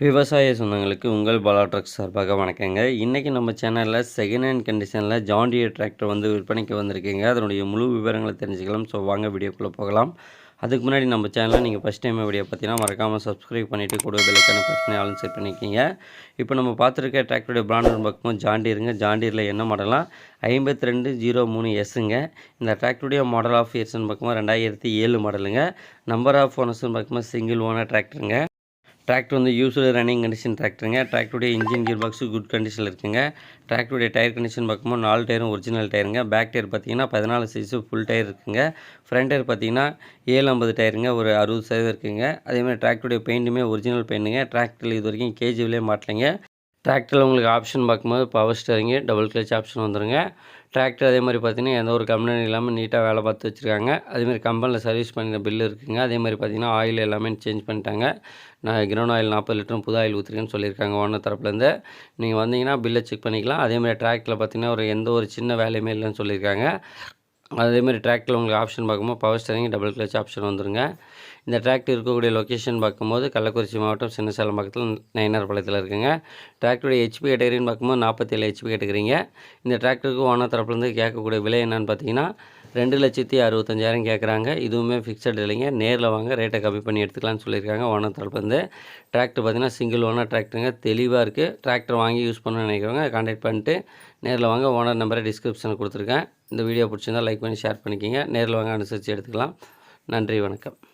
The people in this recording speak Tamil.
விவசாய சொந்தங்களுக்கு உங்கள் பாலா ட்ரக்ஸ் சார்பாக வணக்கங்க. இன்றைக்கி நம்ம சேனலில் செகண்ட் ஹேண்ட் கண்டிஷனில் ஜாண்டியர் டிராக்டர் வந்து விற்பனைக்கு வந்திருக்கீங்க. அதனுடைய முழு விவரங்களை தெரிஞ்சுக்கலாம். ஸோ வாங்க வீடியோக்குள்ளே போகலாம். அதுக்கு முன்னாடி நம்ம சேனலை நீங்கள் ஃபஸ்ட் டைம் வீடியோ பார்த்தீங்கன்னா மறக்காமல் சப்ஸ்கிரைப் பண்ணிவிட்டு கூட பெல்லைக்கான பிரச்சனை ஆளும் செட் பண்ணிக்கிங்க. இப்போ நம்ம பார்த்துருக்க டிராக்டருடைய பிராண்ட் பக்கமும் ஜாண்டியருங்க ஜாண்டியரில் என்ன மாடலாம் ஐம்பத்தி ரெண்டு ஜீரோ மூணு எஸ்ஸுங்க இந்த டிராக்டருடைய மாடல் ஆஃப் இயர்ஸ்னு பக்கமாக ரெண்டாயிரத்தி ஏழு மாடலுங்க நம்பர் ஆஃப் ஓனர்ஸ்னு பக்கமாக சிங்கிள் ஓனர் டிராக்டருங்க டிராக்டர் வந்து யூஸ்வல் ரன்னிங் கண்டிஷன் டிராக்டருங்க டிராக்டருடைய இன்ஜின் கியர் பாக்ஸு குட் கண்டிஷனில் இருக்குங்க. டிராக்டருடைய டயர் கண்டிஷன் பார்க்கும்போது நாலு டயரும் ஒரிஜினல் டயருங்க பேக் டயர் பார்த்தீங்கன்னா பதினாலு சைஸு ஃபுல் டயர் இருக்குங்க. ஃப்ரண்ட் டயர் பார்த்தீங்கன்னா ஏழு ஐம்பது டயருங்க ஒரு அறுபது சதவீதம் இருக்குங்க. அதேமாதிரி டிராக்டருடைய பெயிண்ட்டுமே ஒரிஜினல் பெயிண்ட்டுங்க டிராக்டரில் இது வரைக்கும் கேஜிவிலே மாட்டலைங்க. டிராக்டரில் உங்களுக்கு ஆப்ஷன் பார்க்கும்போது power steering double clutch option வந்துடுங்க டிராக்டர் அதே மாதிரி பார்த்தீங்கன்னா எந்த ஒரு கம்ப்ளைண்ட் இல்லாமல் நீட்டாக வேலை பார்த்து வச்சுருக்காங்க. அதேமாதிரி கம்பெனியில் சர்வீஸ் பண்ணின பில்லு இருக்குங்க. அதே மாதிரி பார்த்தீங்கன்னா ஆயில் எல்லாமே சேஞ்ச் பண்ணிட்டாங்க. நான் கிரௌண்ட் ஆயில் நாற்பது லிட்டரும் புது ஆயில் ஊற்றுருக்கேன்னு சொல்லியிருக்காங்க ஓனர் தரப்புலேருந்து. நீங்கள் வந்தீங்கன்னா பில்லை செக் பண்ணிக்கலாம். அதேமாதிரி டிராக்டரில் பார்த்தீங்கன்னா ஒரு எந்த ஒரு சின்ன வேலையுமே இல்லைன்னு சொல்லியிருக்காங்க. அதேமாதிரி ட்ராக்டில் உங்களுக்கு ஆப்ஷன் பார்க்கும்போது power steering double clutch option வந்துருங்க. இந்த டிராக்டர் இருக்கக்கூடிய லொக்கேஷன் பார்க்கும்போது கள்ளக்குறிச்சி மாவட்டம் சின்னசேலம் பக்கத்தில் நயனார் பாளையத்தில் இருக்குங்க டிராக்டருடைய ஹெச்பி கேட்டகரின்னு பார்க்கும்போது நாற்பத்தேழு ஹெச்பி கேட்டுக்கிறீங்க. இந்த டிராக்டருக்கு ஓனர் தரப்புலேருந்து கேட்கக்கூடிய விலை என்னன்னு பார்த்தீங்கன்னா ரெண்டு லட்சத்தி அறுபத்தஞ்சாயிரம் கேட்குறாங்க இதுவுமே ஃபிக்ஸட் இல்லைங்க. நேரில் வாங்க ரேட்டை கம்மி பண்ணி எடுத்துக்கலாம்னு சொல்லியிருக்காங்க ஓனர் வந்து டிராக்டர் பார்த்தீங்கன்னா சிங்கிள் ஓனர் டிராக்டருங்க தெளிவாக இருக்குது டிராக்டர் வாங்கி யூஸ் பண்ணணும்னு நினைக்கிறவங்க கான்டாக்ட் பண்ணிட்டு நேரில் வாங்க. ஓனர் நம்பரை டிஸ்கிரிப்ஷனில் கொடுத்துருக்கேன். இந்த வீடியோ பிடிச்சிருந்தால் லைக் பண்ணி ஷேர் பண்ணிக்கிங்க. நேரில் வாங்க அனுசரித்து எடுத்துக்கலாம். நன்றி வணக்கம்.